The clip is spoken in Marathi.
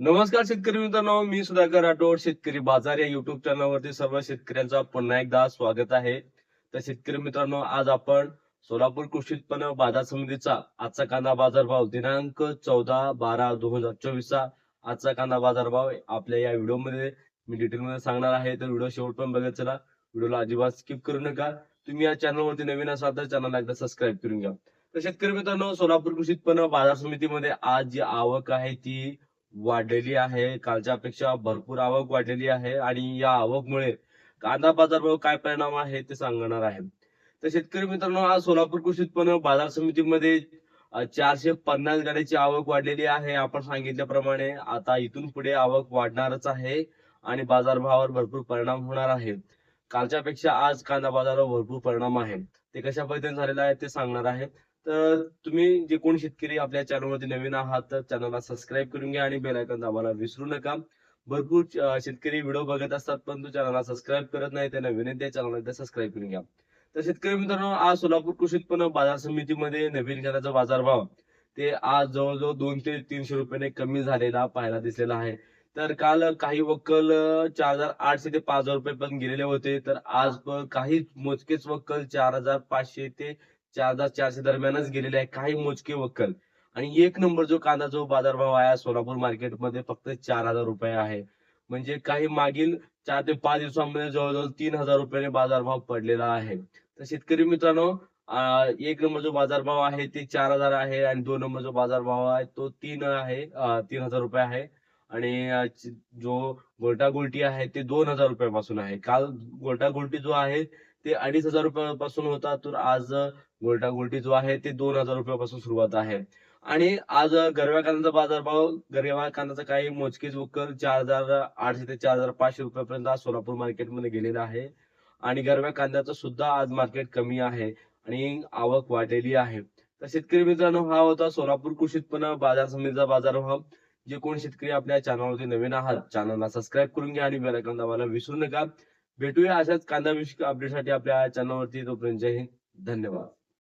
नमस्कार शेतकरी मित्रांनो मी सुधाकर राठोड शेतकरी बाजार या युट्यूब चॅनलवरती सर्व शेतकऱ्यांचा पुन्हा एकदा स्वागत आहे. तर शेतकरी मित्रांनो आज आपण सोलापूर कृषी उत्पन्न बाजार समितीचा आजचा कांदा बाजार भाव दिनांक चौदा बारा दोन हजार चोवीसचा आजचा कांदा बाजार भाव आपल्या या व्हिडिओमध्ये मी डिटेलमध्ये सांगणार आहे. तर व्हिडिओ शेवट पण बघत चला. व्हिडिओला अजिबात स्किप करू नका. तुम्ही या चॅनलवरती नवीन असाल तर चॅनलला एकदा सबस्क्राईब करून घ्या. तर शेतकरी मित्रांनो सोलापूर कृषी उत्पन्न बाजार समितीमध्ये आज जी आवक आहे ती वाढलेली आहे. कालच्यापेक्षा भरपूर आवक वाढलेली आहे आणि या आवकमुळे कांदा बाजारभाव काय परिणाम आहे ते सांगणार आहे. तर शेतकरी मित्रांनो आज सोलापूर कृषी उत्पन्न बाजार समितीमध्ये चारशे पन्नास गाड्याची आवक वाढलेली आहे. आपण सांगितल्याप्रमाणे आता इथून पुढे आवक वाढणारच आहे आणि बाजारभावावर भरपूर परिणाम होणार आहे. कालच्या पेक्षा आज कांदा बाजारावर भरपूर परिणाम आहे ते कशा पद्धतीने झालेला आहे ते सांगणार आहे तर तुम्ही जे कोण शेतकरी आपल्या चॅनलवरती नवीन आहात तर चॅनलला सबस्क्राईब करून घ्या आणि बेलायकन दाबायला विसरू नका. भरपूर शेतकरी व्हिडिओ बघत असतात परंतु चॅनलला सबस्क्राईब करत नाही त्यांना विनंती आहे चॅनलला एकदा सबस्क्राईब करून घ्या. तर शेतकरी मित्रांनो आज सोलापूर कृषी उत्पन्न बाजार समितीमध्ये नवीन कांद्याचा बाजारभाव ते आज जवळजवळ दोन ते तीनशे रुपयाने कमी झालेला पाहायला दिसलेला आहे. तर काल काही वक्कल चार हजार आठशे ते पाच हजार रुपये पण गेलेले होते. तर आज काही मोजकेच वक्कल चार हजार पाचशे ते चार हजार चारशे दरम्यानच गेलेले आहे काही मोजके वक्कल. आणि एक नंबर जो कांदा जो बाजारभाव आहे सोलापूर मार्केटमध्ये फक्त चार हजार रुपये आहे. म्हणजे काही मागील चार ते पाच दिवसांमध्ये जवळजवळ तीन हजार रुपयाने बाजारभाव पडलेला आहे. तर शेतकरी मित्रांनो एक नंबर जो बाजारभाव आहे ते चार हजार आहे आणि दोन नंबर जो बाजारभाव आहे तो तीन आहे तीन हजार रुपये आहे. आणि जो गोटागोल्टी आहे ते दोन हजार रुपयापासून आहे. काल गोटा गोलटी जो आहे ते अडीच हजार रुपयापासून होता तर आज गोटागोल्टी जो आहे ते दोन हजार रुपयापासून सुरुवात आहे. आणि आज गरव्या कांद्याचा बाजारभाव गरव्या कांद्याचा काही मोजकेच वक्कल चार हजार आठशे ते चार हजार पाचशे रुपयापर्यंत आज सोलापूर मार्केटमध्ये गेलेला आहे. आणि गरव्या कांद्याचं सुद्धा आज मार्केट कमी आहे आणि आवक वाढलेली आहे. तर शेतकरी मित्रांनो हा होता सोलापूर कृषी उत्पन्न बाजार समितीचा बाजारभाव. जे कोण शेतकरी आपल्या चॅनलवरती नवीन आहात चॅनलला सबस्क्राईब करून घ्या आणि बेल आयकॉन दाबायला विसरू नका. भेटूया अशाच कांदा विषयक अपडेटसाठी आपल्या चॅनलवरती तोपर्यंत जय हिंद. धन्यवाद.